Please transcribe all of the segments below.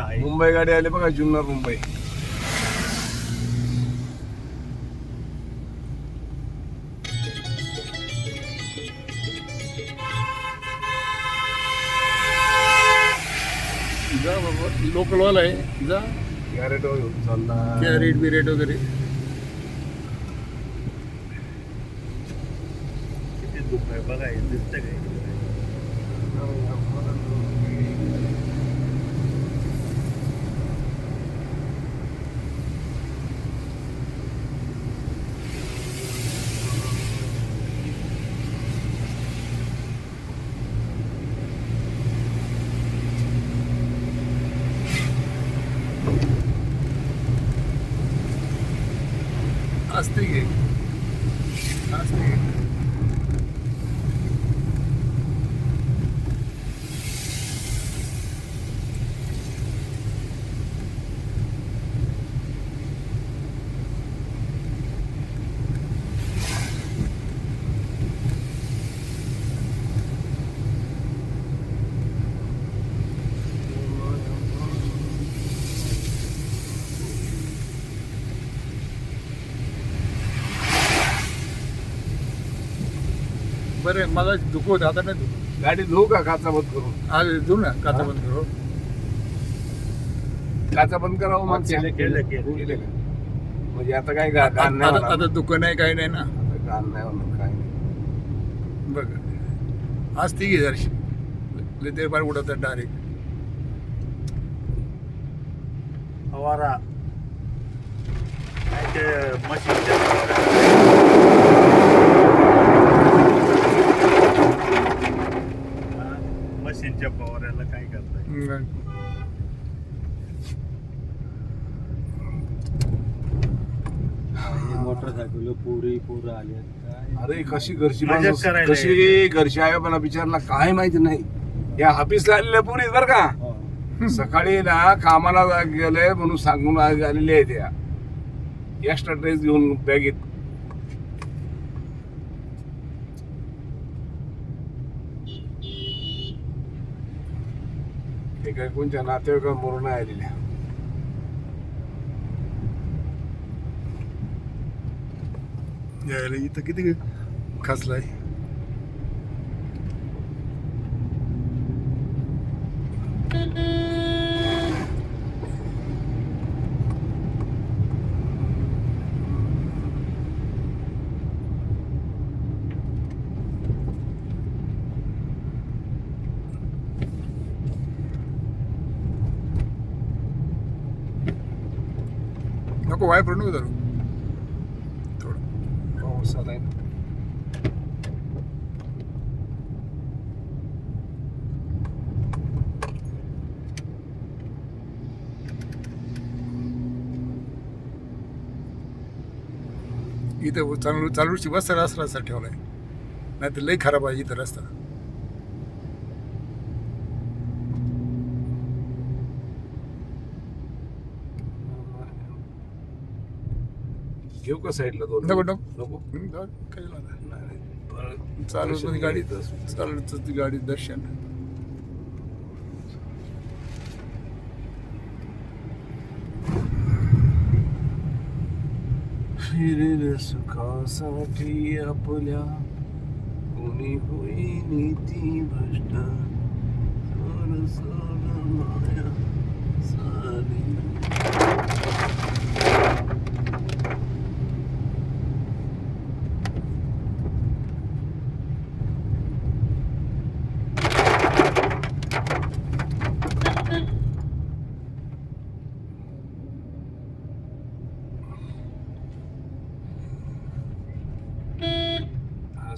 आहे. मुंबई गाडी आली बघा जुन्नर मुंबई. जा बाबा लोकलवाला आहे. जा. गॅरेट घेऊन चालला. कॅरेट बिरेट वगैरे. किती दुःख आहे बघा हे दिसतं काय असते बरं मला दुखवत आता नाही दुखत गाडी धुवू का काचा बंद करून? आज देऊ ना काचा बंद करू काचा बंद करावं मग केलं, केलं, केलं. केलं. का? म्हणजे आता काय गा- घाण नाही आता होणार. आता दुःख नाही काही नाही ना. आता घाण नाही होणार काय नाही. बघ आज ती घे जरशी. लय ते बार उडत डायरेक्ट फवारा. काय ते मशीनच्या मशीनच्या फवाऱ्याला काय करताय? मोटरसायकल पोरी पोरं आले अरे कशी घरची मजाक माणूस करायला कशी घरची आहे पण बिचारला काय माहिती नाही. या ऑफिसला आलेल्या पुरीत बर का? सकाळी ना कामाला जा- गेले म्हणून सांगून आज आलेले आहे त्या एक्स्ट्रा ड्रेस घेऊन बॅगेत ते काय कोणत्या नातेवाईका मरून नाही आलेल्या यायला इथं किती खासलाय नको वाय नको धरू थोडं. पाऊस आलाय इथं चालू चालूची बस रस्ता रस्ता ठेवलाय. नाही तर लई खराब आहे इथं रस्ता. घेऊ का साईडला दोन नको नको नको हं, जाऊ, काही लागत नाही. नाही, नाही. परत चालू दर्शन होती गाडी घ्यायचं. चालूच होती गाडी दर्शन फिरेल सुखासाठी आपल्या कोणी होईनी ती भ्रष्ट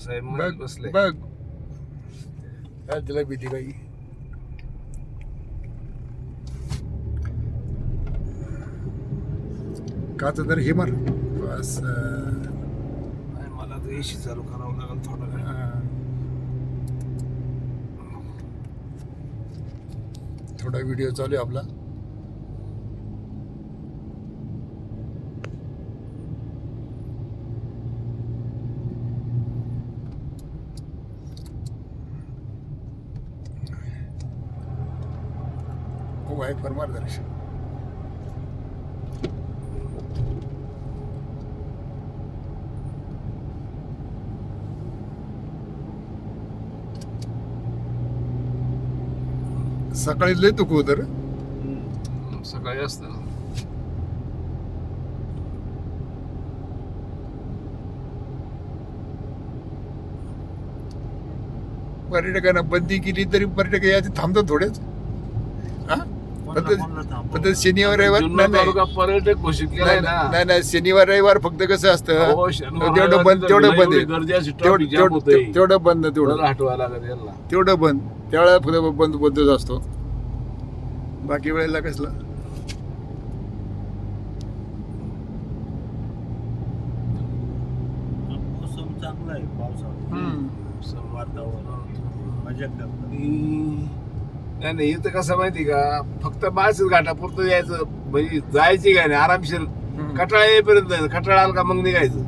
साहेब म्हणत बसले. बघ. काय तिला भीती काही काच तर हे मार. बस नाही, मला तर एसी चालू करावं लागेल थोडं वेळ. थोडा व्हिडिओ चालू आहे आपला. फार मार्गदर्शन सकाळी लय तुक होतं रे. सकाळी असतं. पर्यटकांना बंदी केली तरी पर्यटक याचे थांबतात थोडेच. हा? शनिवार रविवार जुन्नर नाही. तालुका पर्यटक घोषित केलाय नाही ना. नाही, नाही शनिवार रविवार फक्त कसं असतं शनिवार तेवढं बंद तेवढं बंद एवढी तेवढं traffic jam होतंय. तेवढं तेवढं बंद तेवढं. तेवढं हटवायला लागत याला तेवढं बंद त्यावेळेला फक्त बंद बंदच असतो. बाकी वेळेला कसला? मोसम चांगला आहे पावसाळा वातावरण मजा करतात. नाही नाही इथं कसं माहिती का? फक्त माळशेज घाटापुरतं यायचं. म्हणजे जायची काय नाही आरामशीर. कटाळा येईपर्यंत जायचं. कटाळा आला का मग निघायचं.